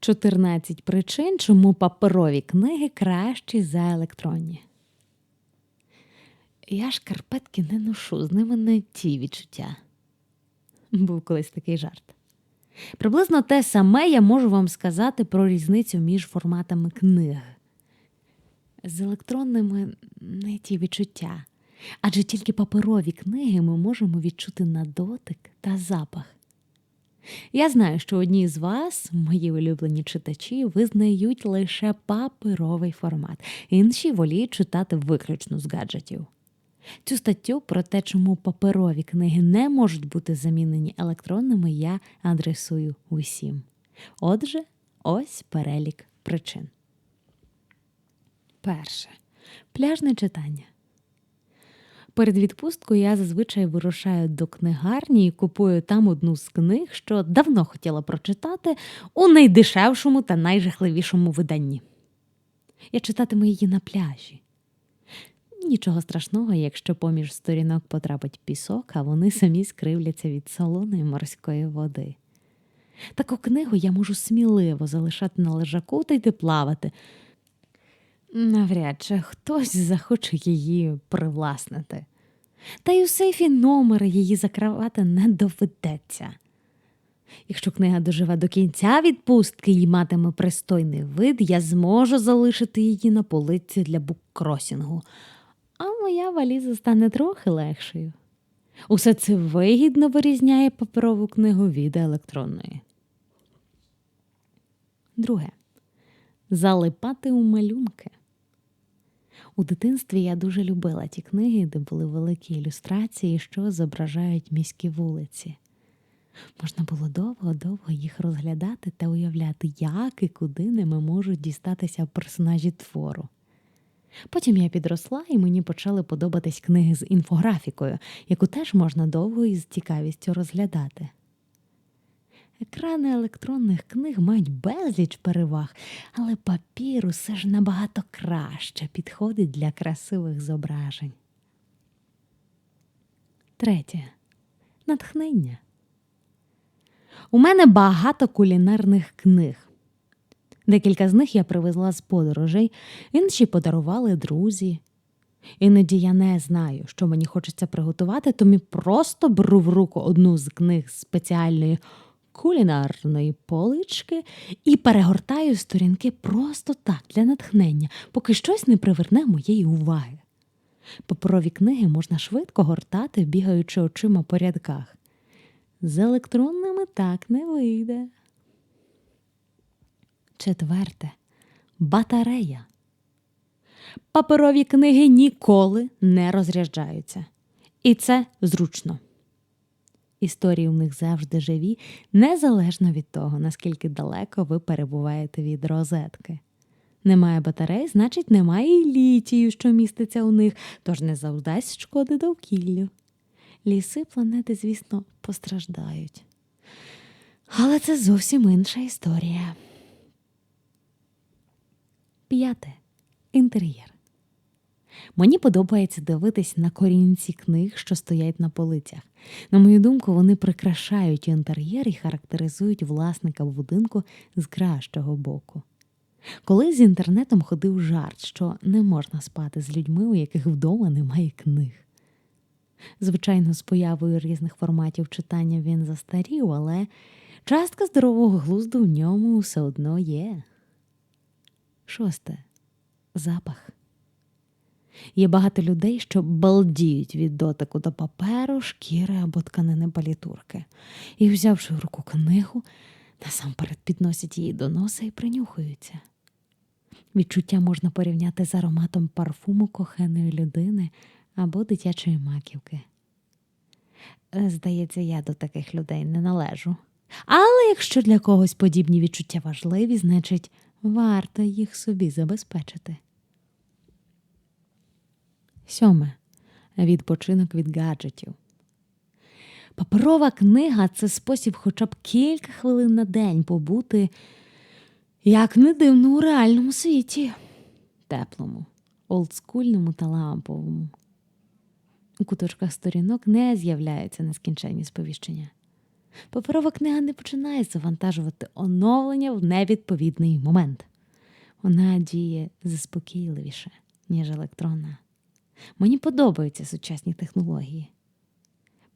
14 причин, чому паперові книги кращі за електронні. Я шкарпетки не ношу, з ними не ті відчуття. Був колись такий жарт. Приблизно те саме я можу вам сказати про різницю між форматами книг. З електронними не ті відчуття. Адже тільки паперові книги ми можемо відчути на дотик та запах. Я знаю, що одні з вас, мої улюблені читачі, визнають лише паперовий формат, інші воліють читати виключно з гаджетів. Цю статтю про те, чому паперові книги не можуть бути замінені електронними, я адресую усім. Отже, ось перелік причин. Перше. Пляжне читання. Перед відпусткою я зазвичай вирушаю до книгарні і купую там одну з книг, що давно хотіла прочитати у найдешевшому та найжахливішому виданні. Я читатиму її на пляжі. Нічого страшного, якщо поміж сторінок потрапить пісок, а вони самі скривляться від солоної морської води. Таку книгу я можу сміливо залишати на лежаку та йти плавати. Навряд чи хтось захоче її привласнити. Та й у сейфі номер її закривати не доведеться. Якщо книга доживе до кінця відпустки і матиме пристойний вид, я зможу залишити її на полиці для буккросінгу, а моя валіза стане трохи легшою. Усе це вигідно вирізняє паперову книгу від електронної. Друге. Залипати у малюнки. У дитинстві я дуже любила ті книги, де були великі ілюстрації, що зображають міські вулиці. Можна було довго-довго їх розглядати та уявляти, як і куди ними можуть дістатися персонажі твору. Потім я підросла і мені почали подобатись книги з інфографікою, яку теж можна довго і з цікавістю розглядати. Екрани електронних книг мають безліч переваг, але папір усе ж набагато краще підходить для красивих зображень. Третє. Натхнення. У мене багато кулінарних книг. Декілька з них я привезла з подорожей, інші подарували друзі. Іноді я не знаю, що мені хочеться приготувати, тому просто беру в руку одну з книг спеціальної кулінарної полички і перегортаю сторінки просто так для натхнення, поки щось не приверне моєї уваги. Паперові книги можна швидко гортати, бігаючи очима по рядках. З електронними так не вийде. Четверте батарея. Паперові книги ніколи не розряджаються. І це зручно. Історії у них завжди живі, незалежно від того, наскільки далеко ви перебуваєте від розетки. Немає батарей, значить, немає і літію, що міститься у них, тож не завдасть шкоди довкіллю. Ліси планети, звісно, постраждають. Але це зовсім інша історія. П'яте. Інтер'єр. Мені подобається дивитись на корінці книг, що стоять на полицях. На мою думку, вони прикрашають інтер'єр і характеризують власника будинку з кращого боку. Колись з інтернетом ходив жарт, що не можна спати з людьми, у яких вдома немає книг. Звичайно, з появою різних форматів читання він застарів, але частка здорового глузду в ньому все одно є. Шосте запах. Є багато людей, що балдіють від дотику до паперу, шкіри або тканини палітурки. І, взявши в руку книгу, насамперед підносять її до носа і принюхуються. Відчуття можна порівняти з ароматом парфуму коханої людини або дитячої маківки. Е, Здається, я до таких людей не належу. Але якщо для когось подібні відчуття важливі, значить, варто їх собі забезпечити. Сьоме. Відпочинок від гаджетів. Паперова книга це спосіб хоча б кілька хвилин на день побути, як не дивно, у реальному світі, теплому, олдскульному та ламповому. У куточках сторінок не з'являються нескінченні сповіщення. Паперова книга не починає завантажувати оновлення в невідповідний момент. Вона діє заспокійливіше, ніж електронна. Мені подобаються сучасні технології.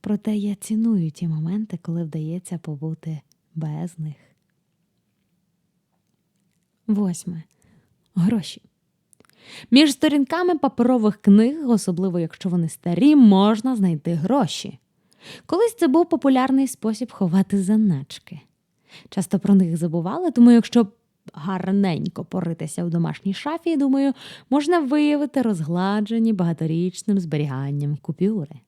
Проте я ціную ті моменти, коли вдається побути без них. Восьме. Гроші. Між сторінками паперових книг, особливо якщо вони старі, можна знайти гроші. Колись це був популярний спосіб ховати заначки. Часто про них забували, тому якщо гарненько поритися в домашній шафі, і думаю, можна виявити розгладжені багаторічним зберіганням купюри.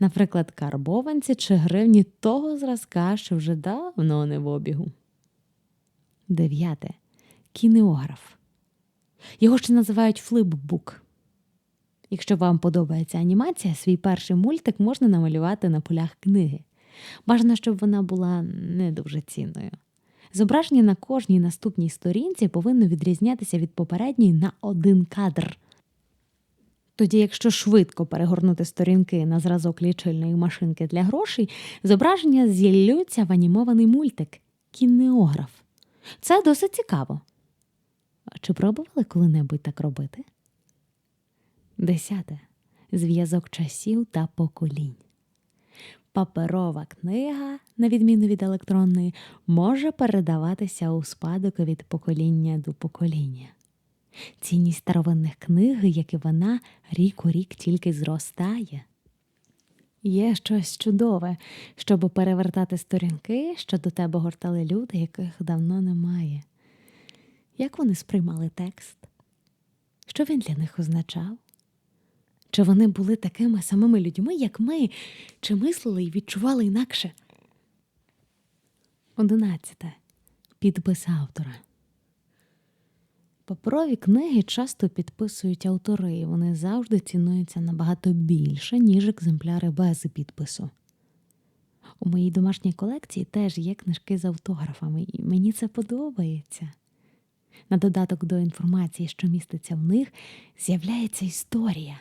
Наприклад, карбованці чи гривні того зразка, що вже давно не в обігу. Дев'яте. Кінеограф. Його ще називають флипбук. Якщо вам подобається анімація, свій перший мультик можна намалювати на полях книги. Бажано, щоб вона була не дуже цінною. Зображення на кожній наступній сторінці повинно відрізнятися від попередньої на один кадр. Тоді, якщо швидко перегорнути сторінки на зразок лічильної машинки для грошей, зображення зіллються в анімований мультик кінеограф. Це досить цікаво. А Чи пробували коли-небудь так робити? Десяте. Зв'язок часів та поколінь. Паперова книга, на відміну від електронної, може передаватися у спадок від покоління до покоління. Цінність старовинних книг, як і вона, рік у рік тільки зростає. Є щось чудове, щоб перевертати сторінки, що до тебе гортали люди, яких давно немає. Як вони сприймали текст? Що він для них означав? Чи вони були такими самими людьми, як ми, чи мислили і відчували інакше? Одинадцяте. Підпис автора. Паперові книги часто підписують автори, і вони завжди цінуються набагато більше, ніж екземпляри без підпису. У моїй домашній колекції теж є книжки з автографами, і мені це подобається. На додаток до інформації, що міститься в них, з'являється історія.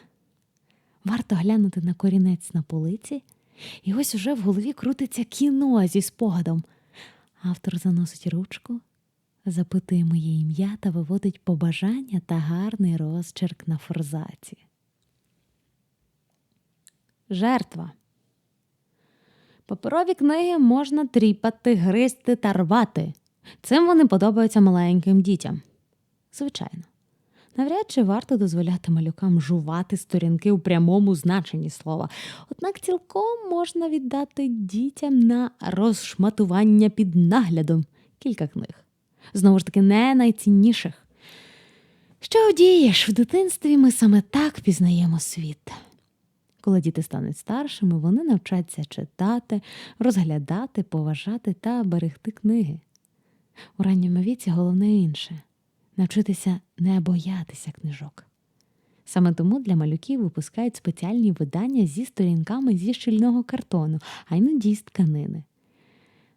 Варто глянути на корінець на полиці, і ось уже в голові крутиться кіно зі спогадом. Автор заносить ручку, запитує моє ім'я та виводить побажання та гарний розчерк на форзаці. Жертва. Паперові книги можна тріпати, гризти та рвати. Цим вони подобаються маленьким дітям. Звичайно, навряд чи варто дозволяти малюкам жувати сторінки у прямому значенні слова, однак цілком можна віддати дітям на розшматування під наглядом кілька книг. Знову ж таки, не найцінніших. Що вдієш, в дитинстві ми саме так пізнаємо світ. Коли діти стануть старшими, вони навчаться читати, розглядати, поважати та берегти книги. У ранньому віці головне інше навчитися не боятися книжок. Саме тому для малюків випускають спеціальні видання зі сторінками зі щільного картону, а іноді з тканини.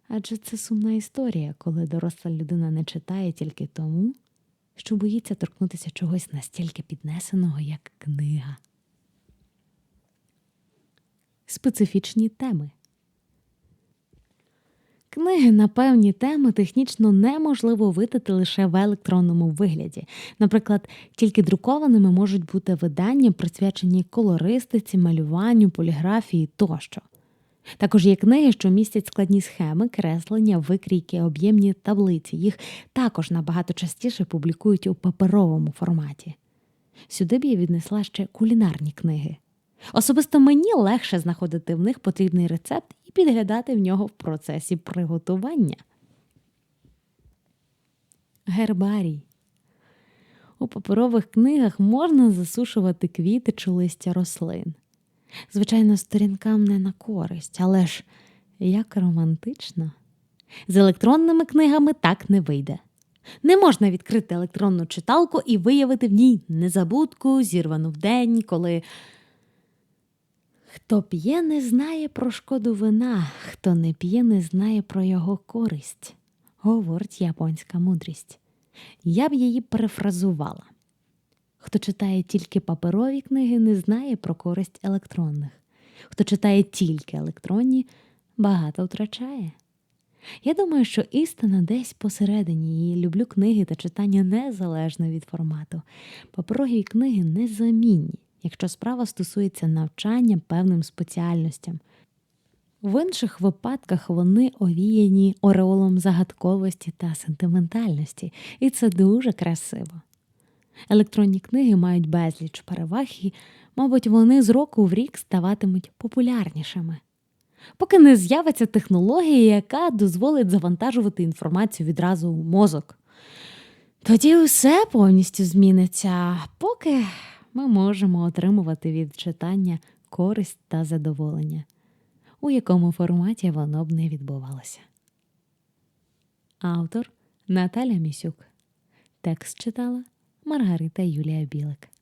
Адже це сумна історія, коли доросла людина не читає тільки тому, що боїться торкнутися чогось настільки піднесеного, як книга. Специфічні теми. Книги на певні теми технічно неможливо видати лише в електронному вигляді. Наприклад, тільки друкованими можуть бути видання, присвячені колористиці, малюванню, поліграфії тощо. Також є книги, що містять складні схеми, креслення, викрійки, об'ємні таблиці. Їх також набагато частіше публікують у паперовому форматі. Сюди б я віднесла ще кулінарні книги. Особисто мені легше знаходити в них потрібний рецепт і підглядати в нього в процесі приготування. Гербарій. У паперових книгах можна засушувати квіти чи листя рослин. Звичайно, сторінкам не на користь, але ж як романтично. З електронними книгами так не вийде. Не можна відкрити електронну читалку і виявити в ній незабудку, зірвану в день, коли хто п'є, не знає про шкоду вина, хто не п'є, не знає про його користь, говорить японська мудрість. Я б її перефразувала. Хто читає тільки паперові книги, не знає про користь електронних. Хто читає тільки електронні, багато втрачає. Я думаю, що істина десь посередині і люблю книги та читання незалежно від формату. Паперові книги незамінні, якщо справа стосується навчання певним спеціальностям. В інших випадках вони овіяні ореолом загадковості та сентиментальності, і це дуже красиво. Електронні книги мають безліч переваг і, мабуть, вони з року в рік ставатимуть популярнішими. Поки не з'явиться технологія, яка дозволить завантажувати інформацію відразу у мозок. Тоді усе повністю зміниться, поки ми можемо отримувати від читання користь та задоволення, у якому форматі воно б не відбувалося. Автор Наталя Місюк. Текст читала Маргарита Юлія Білик.